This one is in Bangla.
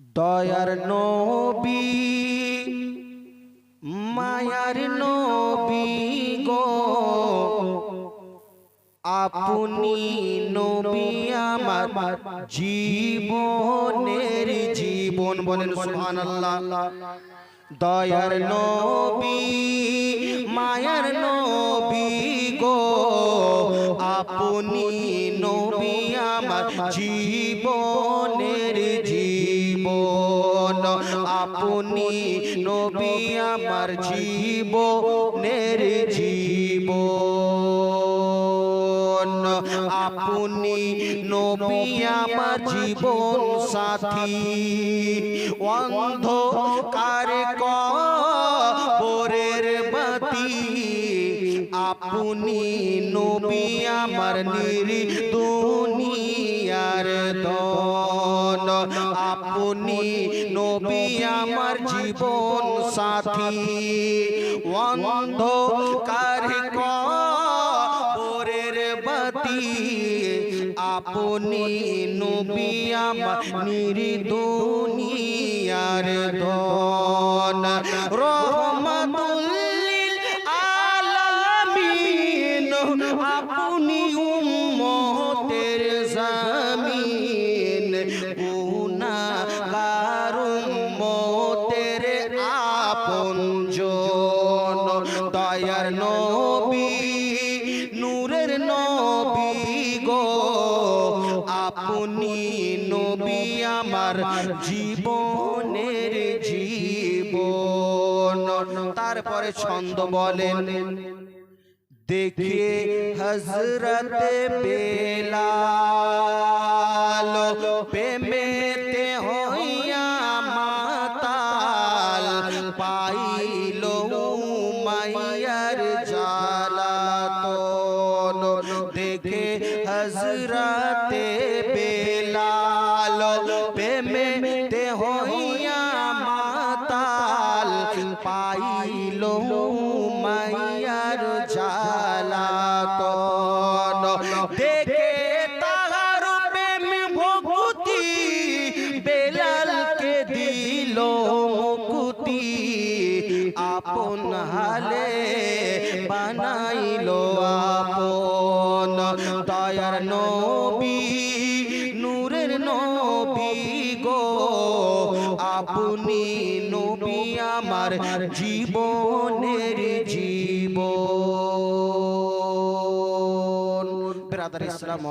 দয়ার নবী, মায়ার নবী গো। আপনি নবী আমার জীবনের জীবন বলেন সুবহানাল্লাহ। দয়ার নবী, মায়ার নবী গো। আপনি জীবনের জীবন। আপনি নবী আমার জীবনের জীবন। আপনি নবী আমার জীবন সাথী। অন্ধকার কবরের বাতি আপনি নবী আমার নিরি দুনিয়ার দন আপনি নবী আমার জীবন সাথী। অন্ধকার কবরের বাতি। আপনি নবী আমার নিরি দুনিয়ার দন আপনি উম্মতের জামিন, গুনাহগার উম্মতের আপনজন। দয়ার নবী, নূরের নবী গো, আপনি নবী আমার জীবনের জীবন। তারপরে ছন্দ বলেন देखिए हज़रत बेलालो पे मेते हो माताल पाई लो मैयर जाला तो देखे हज़रत बेलालो पे मेते हो माताल पाई लो मैयर মুকুতি আপন হালে বানাইল আপন। দয়ার নবী, নূরের নবী গো, আপনি নবী আমার জীবনের জীবন। ব্রাদার ইসলাম